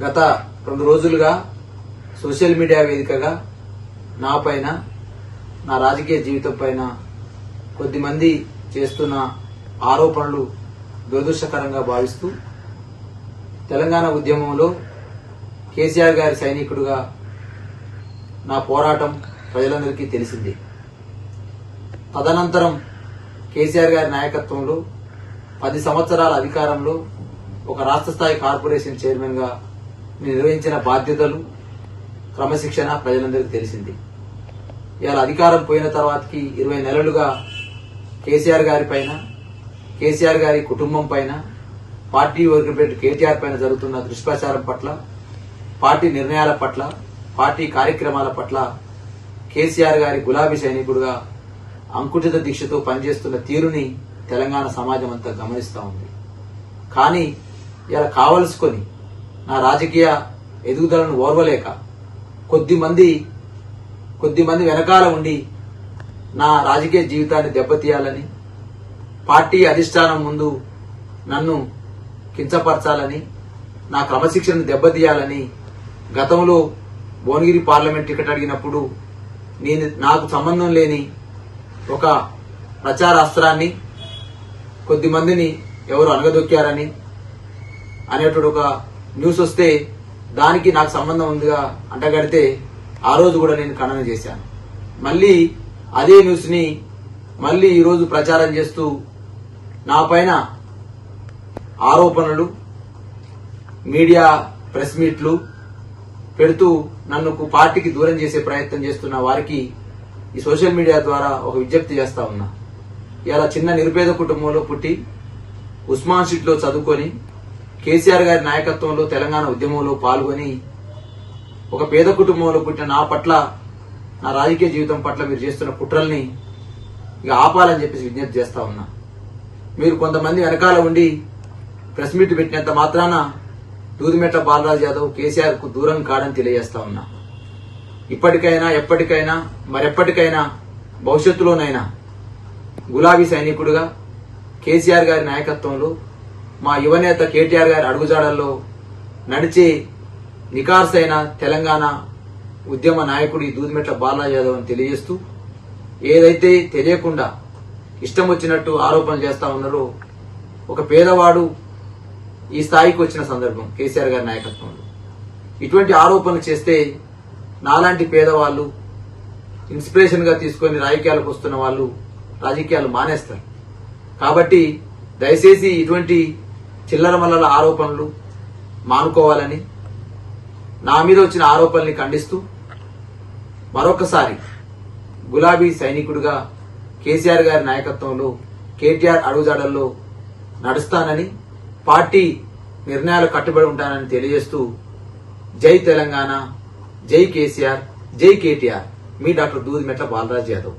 గత రెండు రోజులుగా సోషల్ మీడియా వేదికగా నా పైన నా రాజకీయ జీవితం పైన కొద్దిమంది చేస్తున్న ఆరోపణలు దురదృష్టకరంగా భావిస్తూ తెలంగాణ ఉద్యమంలో కేసీఆర్ గారి సైనికుడుగా నా పోరాటం ప్రజలందరికీ తెలిసింది. తదనంతరం కేసీఆర్ గారి నాయకత్వంలో పది సంవత్సరాల అధికారంలో ఒక రాష్ట్ర స్థాయి కార్పొరేషన్ చైర్మన్గా నిర్వహించిన బాధ్యతలు క్రమశిక్షణ ప్రజలందరికీ తెలిసింది. ఇవాళ అధికారం పోయిన తర్వాతకి ఇరవై నెలలుగా కేసీఆర్ గారి పైన కేసీఆర్ గారి కుటుంబం పైన పార్టీ వర్గపెట్టి కేటీఆర్ పైన జరుగుతున్న దుష్ప్రచారం పట్ల పార్టీ నిర్ణయాల పట్ల పార్టీ కార్యక్రమాల పట్ల కేసీఆర్ గారి గులాబీ సైనికుడుగా అంకుటిత దీక్షతో పనిచేస్తున్న తీరుని తెలంగాణ సమాజం అంతా గమనిస్తూ ఉంది. కానీ ఇలా కావలసుకొని నా రాజకీయ ఎదుగుదలను ఓర్వలేక కొద్ది మంది కొద్ది మంది వెనకాల ఉండి నా రాజకీయ జీవితాన్ని దెబ్బతీయాలని పార్టీ అధిష్టానం ముందు నన్ను కించపరచాలని నా క్రమశిక్షణను దెబ్బతీయాలని గతంలో భువనగిరి పార్లమెంట్ టికెట్ అడిగినప్పుడు నేను నాకు సంబంధం లేని ఒక ప్రచారాస్త్రాన్ని కొద్దిమందిని కొద్ది మందిని ఎవరు అనగదొక్కారని అనేటువంటి ఒక న్యూస్ వస్తే దానికి నాకు సంబంధం ఉందిగా అంటగడితే ఆ రోజు కూడా నేను ఖండన చేశాను. మళ్ళీ అదే న్యూస్ని మళ్ళీ ఈరోజు ప్రచారం చేస్తూ నా పైన ఆరోపణలు మీడియా ప్రెస్ మీట్లు పెడుతూ నన్ను పార్టీకి దూరం చేసే ప్రయత్నం చేస్తున్న వారికి ఈ సోషల్ మీడియా ద్వారా ఒక విజ్ఞప్తి చేస్తా ఉన్నా. ఇలా చిన్న నిరుపేద కుటుంబంలో పుట్టి ఉస్మాన్ షీట్లో చదువుకొని కేసీఆర్ గారి నాయకత్వంలో తెలంగాణ ఉద్యమంలో పాల్గొని ఒక పేద కుటుంబంలో పుట్టిన నా పట్ల నా రాజకీయ జీవితం పట్ల మీరు చేస్తున్న కుట్రల్ని ఇక ఆపాలని చెప్పేసి విజ్ఞప్తి చేస్తా ఉన్నా. మీరు కొంతమంది వెనకాల ఉండి ప్రెస్ మీట్ పెట్టినంత మాత్రాన దూదిమెట్ల బాలరాజు యాదవ్ కేసీఆర్కు దూరం కాడని తెలియజేస్తా ఉన్నా. ఇప్పటికైనా ఎప్పటికైనా మరెప్పటికైనా భవిష్యత్తులోనైనా గులాబీ సైనికుడుగా కేసీఆర్ గారి నాయకత్వంలో మా యువనేత కేటీఆర్ గారి అడుగుజాడల్లో నడిచే నికార్సైన తెలంగాణ ఉద్యమ నాయకుడు ఈ దూదిమెట్ల బాలరాజు యాదవ్ అని తెలియజేస్తూ ఏదైతే తెలియకుండా ఇష్టం వచ్చినట్టు ఆరోపణలు చేస్తా ఉన్నారో ఒక పేదవాడు ఈ స్థాయికి వచ్చిన సందర్భం కేసీఆర్ గారి నాయకత్వంలో. ఇటువంటి ఆరోపణలు చేస్తే నాలాంటి పేదవాళ్ళు ఇన్స్పిరేషన్గా తీసుకొని రాజకీయాలకు వస్తున్న వాళ్ళు రాజకీయాలు మానేస్తారు. కాబట్టి దయచేసి ఇటువంటి చిల్లర మల్లల ఆరోపణలు మానుకోవాలని నా మీద వచ్చిన ఆరోపణల్ని ఖండిస్తూ మరొకసారి గులాబీ సైనికుడిగా కేసీఆర్ గారి నాయకత్వంలో కేటీఆర్ అడుగుజాడల్లో నడుస్తానని పార్టీ నిర్ణయాలు కట్టుబడి ఉంటానని తెలియజేస్తూ జై తెలంగాణ జై కేసీఆర్ జై కేటీఆర్. మీ డాక్టర్ దూదిమెట్ల బాలరాజ్ యాదవ్.